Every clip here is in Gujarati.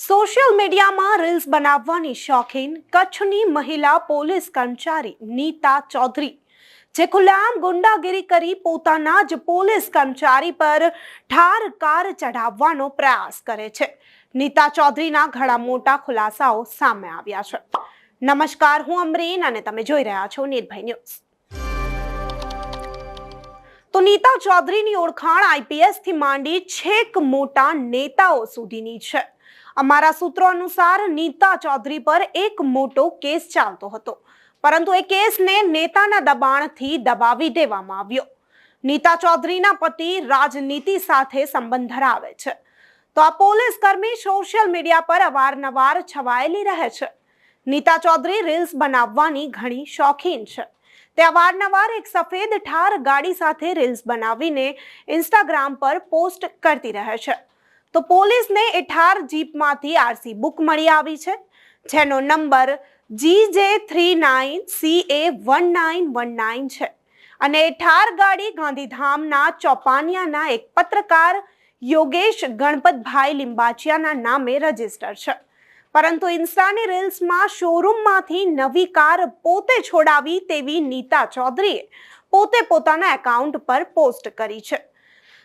સોશિયલ મીડિયામાં રીલ્સ બનાવવાની શોખીન કચ્છની મહિલા પોલીસ કર્મચારી નીતા ચૌધરી, જે ખુલ્લામ ગુંડાગીરી કરી પોતાના જ પોલીસ કર્મચારી પર ઠાર કાર ચઢાવવાનો પ્રયાસ કરે છે. નીતા ચૌધરીના ઘણા મોટા ખુલાસાઓ સામે આવ્યા છે. નમસ્કાર, હું અમરીન અને તમે જોઈ રહ્યા છો નિર્ભય ન્યૂઝ. તો નીતા ચૌધરીની ઓળખાણ આઈપીએસથી માંડી છેક મોટા નેતાઓ સુધીની છે. અમારા સૂત્રો અનુસાર નીતા ચૌધરી પર એક મોટો કેસ ચાલતો હતો. પરંતુ એ કેસને નેતાના દબાણથી દબાવી દેવામાં આવ્યો. નીતા ચૌધરીના પતિ રાજનીતિ સાથે સંબંધ ધરાવે છે. તો આ પોલીસ કર્મી સોશિયલ મીડિયા પર અવારનવાર છવાયેલી રહે છે. નીતા ચૌધરી રીલ્સ બનાવવાની ઘણી શોખીન છે. તે અવારનવાર એક સફેદ ઠાર ગાડી સાથે રીલ્સ બનાવીને ઇન્સ્ટાગ્રામ પર પોસ્ટ કરતી રહે છે. તો પોલીસને એ ઠાર જીપમાંથી આરસી બુક મળી આવી છે. જેનો number G J three nine C A one nine one nine છે. અને એ ઠાર ગાડી ગાંધીધામના ચોપાનિયાના એક પત્રકાર યોગેશ ગણપતભાઈ લિંબાચિયાના નામે રજિસ્ટર છે. પરંતુ ઇન્સ્ટાની રીલ્સમાં શોરૂમમાંથી નવી કાર પોતે છોડાવી તેવી નીતા ચૌધરીએ પોતે પોતાના એકાઉન્ટ પર પોસ્ટ કરી છે.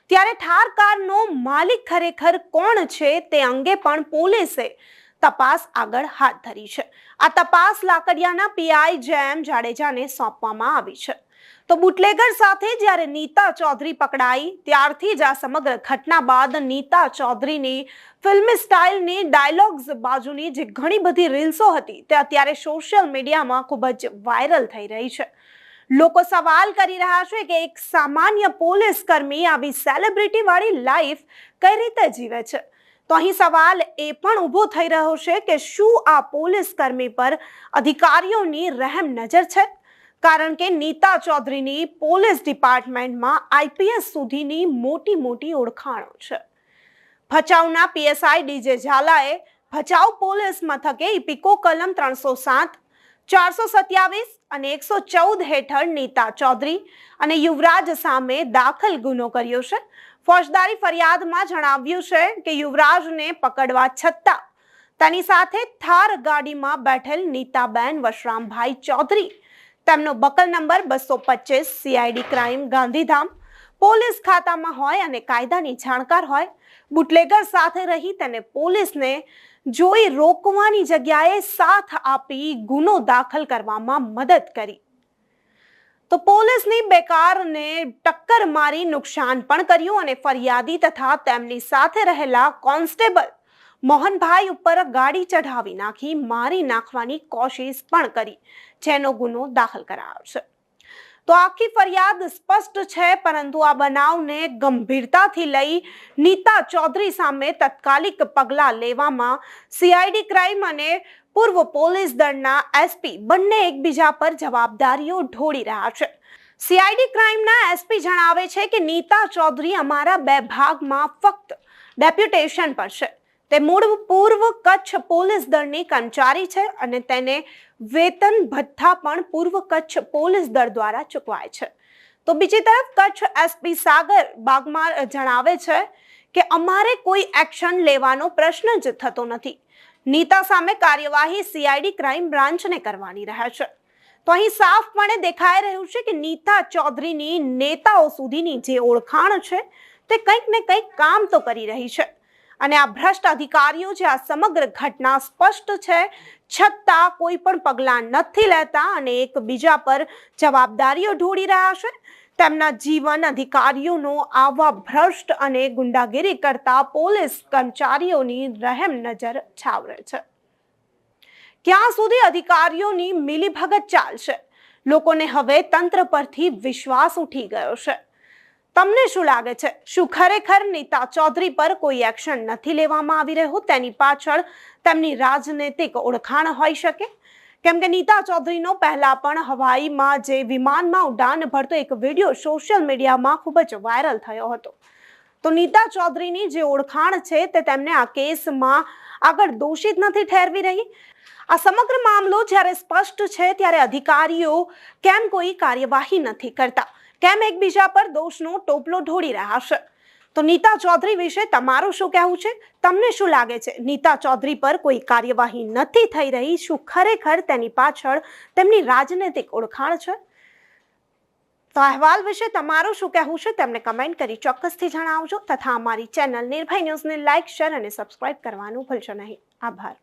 ત્યારે ઠાર કારનો માલિક ખરેખર કોણ છે તે અંગે પણ પોલીસે તપાસ આગળ હાથ ધરી છે. આ તપાસ લાકડિયાના પીઆઈ જેમ જાડેજાને સોંપવામાં આવી છે. તો બુટલેગર સાથે જ્યારે નીતા ચૌધરી પકડાઈ, ત્યારથી જ આ સમગ્ર ઘટના બાદ નીતા ચૌધરીની ફિલ્મ સ્ટાઇલની ડાયલોગ્સ બાજુની જે ઘણી બધી રીલ્સો હતી તે અત્યારે સોશિયલ મીડિયામાં ખૂબ જ વાયરલ થઈ રહી છે. લોકો સવાલ કરી રહ્યા છે કે એક સામાન્ય પોલીસ કર્મી આવી સેલિબ્રિટી વાળી લાઈફ કઈ રીતે જીવે છે? તો અહીં સવાલ એ પણ ઊભો થઈ રહ્યો છે કે શું આ પોલીસ કર્મી પર અધિકારીઓની રહેમ નજર છે? કારણ કે નીતા ચૌધરીની પોલીસ ડિપાર્ટમેન્ટમાં આઈપીએસ સુધીની મોટી મોટી ઓળખાણો છે. ભચાઉના પીએસઆઈ ડીજે ઝાલાએ ભચાઉ પોલીસ મથકે ઇપિકો કલમ ત્રણસો સાત ચારસો સત્યાવીસ અને એકસો ચૌદ હેઠળ નીતા ચૌધરી અને યુવરાજ સામે દાખલ ગુનો કર્યો છે. ફોજદારી ફરિયાદમાં જણાવ્યું છે કે યુવરાજને પકડવા છતાં તેની સાથે થાર ગાડીમાં બેઠેલ નીતાબેન વશરામભાઈ ચૌધરી, તેમનો બકલ નંબર બસો પચીસ સીઆઈડી ક્રાઇમ ગાંધીધામ, પોલીસ ખાતામાં હોય અને કાયદાની જાણકાર હોય, બુટલેગર સાથે રહી તેને પોલીસને જોઈ રોકવાની જગ્યાએ સાથ આપી ગુનો દાખલ કરવામાં મદદ કરી. તો પોલીસની બેકારને ટક્કર મારી નુકસાન પણ કર્યું અને ફરિયાદી તથા તેમની સાથે રહેલા કોન્સ્ટેબલ મોહનભાઈ ઉપર ગાડી ચઢાવી નાખી, મારી નાખવાની કોશિશ પણ કરી, જેનો ગુનો દાખલ કરાયો છે. તો આખી ફરિયાદ સ્પષ્ટ છે, પરંતુ આ બનાવને ગંભીરતાથી લઈ નીતા ચૌધરી સામે તત્કાલિક પગલાં લેવામાં સીઆઈડી ક્રાઇમ અને પૂર્વ પોલીસ દળના એસપી બંને એકબીજા પર જવાબદારીઓ ઢોળી રહ્યા છે. સીઆઈડી ક્રાઇમના એસપી જણાવે છે કે નીતા ચૌધરી અમારા બે ભાગમાં ફક્ત ડેપ્યુટેશન પર છે. તે મૂળ પૂર્વ કચ્છ પોલીસ દળની કર્મચારી છે અને તેને વેતન ભથ્થા પણ પૂર્વ કચ્છ પોલીસ દળ દ્વારા ચૂકવાય છે. તો બીજી તરફ કચ્છ એસપી સાગર બાગમાર જણાવે છે કે અમારે કોઈ એક્શન લેવાનો પ્રશ્ન જ થતો નથી. નીતા સામે કાર્યવાહી સીઆઈડી ક્રાઇમ બ્રાન્ચને કરવાની રહે છે. તો અહીં સાફપણે દેખાઈ રહ્યું છે કે નીતા ચૌધરીની નેતાઓ સુધીની જે ઓળખાણ છે તે કંઈક ને કંઈક કામ તો કરી રહી છે. અને આ ભ્રષ્ટ અધિકારીઓ જે આ સમગ્ર ઘટના સ્પષ્ટ છે, છતાં કોઈ પણ પગલાં નથી લેતા અને એકબીજા પર જવાબદારીઓ ઢોળી રહ્યા છે. તેમના જીવન અધિકારીઓનો આવા ભ્રષ્ટ અને ગુંડાગીરી કરતા પોલીસ કર્મચારીઓની રહેમ નજર છાવરે છે. ક્યાં સુધી અધિકારીઓની મિલીભગત ચાલશે? લોકોને હવે તંત્ર પરથી વિશ્વાસ ઉઠી ગયો છે. તમને શું લાગે છે? શું ખરેખર નીતા ચૌધરી પર કોઈ એક્શન નથી લેવામાં આવી રહ્યું? તેની પાછળ તેમની રાજનૈતિક ઓળખાણ હોઈ શકે? કેમ કે નીતા ચૌધરીનો પહેલાં પણ હવાઈમાં જે વિમાનમાં ઉડાન ભરતો એક વીડિયો સોશિયલ મીડિયામાં ખૂબ જ વાયરલ થયો હતો. તો નીતા ચૌધરીની જે ઓળખાણ છે તે તેમને આ કેસમાં આગળ દોષિત નથી ઠેરવી રહી. આ સમગ્ર મામલો જ્યારે સ્પષ્ટ છે ત્યારે અધિકારીઓ કેમ કોઈ કાર્યવાહી નથી કરતા? કેમ એકબીજા પર દોષનો ટોપલો ઢોળી રહ્યા છે? તો નીતા ચૌધરી વિશે તમારું શું કહેવું છે? તમને શું લાગે છે? નીતા ચૌધરી પર કોઈ કાર્યવાહી નથી થઈ રહી? શું ખરેખર તેની પાછળ તેમની રાજનૈતિક ઓળખાણ છે? તો અહેવાલ વિશે તમારું શું કહેવું છે? તેમને કમેન્ટ કરી ચોક્કસથી જણાવજો. તથા અમારી ચેનલ નિર્ભય ન્યૂઝને લાઇક શેર અને સબસ્ક્રાઇબ કરવાનું ભૂલશો નહીં. આભાર.